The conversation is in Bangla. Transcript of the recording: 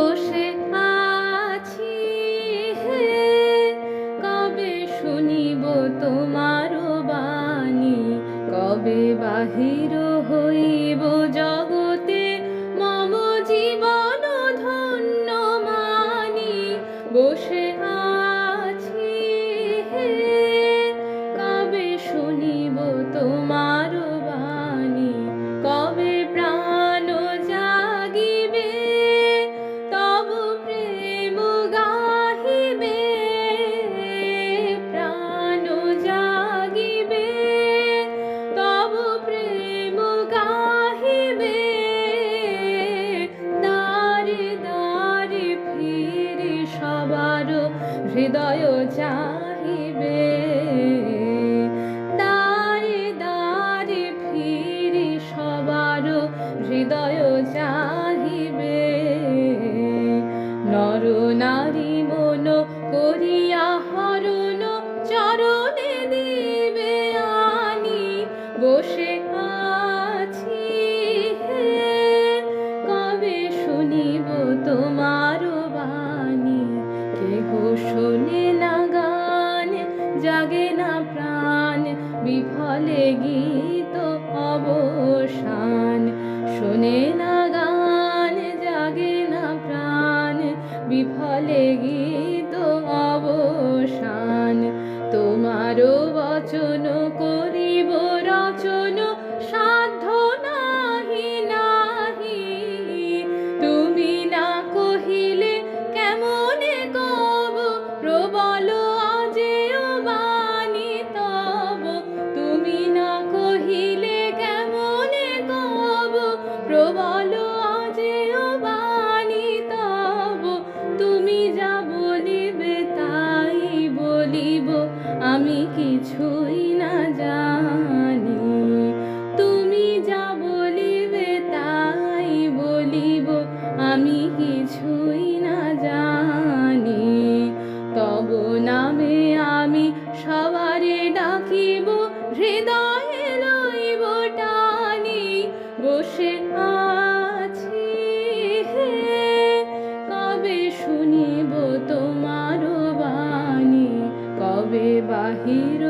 বসে আছি কবে শুনিব তোমার বাণী? কবে বাহির হইব জগতে মম জীবন? হৃদয় চাহিবে। দারে দারে ফিরি সবার হৃদয় চাহিবে। নর নারী মন করিয়া কেহ শোনে না গান, জাগে না প্রাণ। বিফলে গীত অবসান। শোনে না গান, জাগে না প্রাণ। বিফলে গীত অবসান। তোমারও বচন তব, তুমি যা বলিবে আমি কিছুই না জানি। তুমি যা আমি কিছুই না জানি। তব নামে আমি সবারে ডাকিব, হৃদয়ে বসে Bahiro.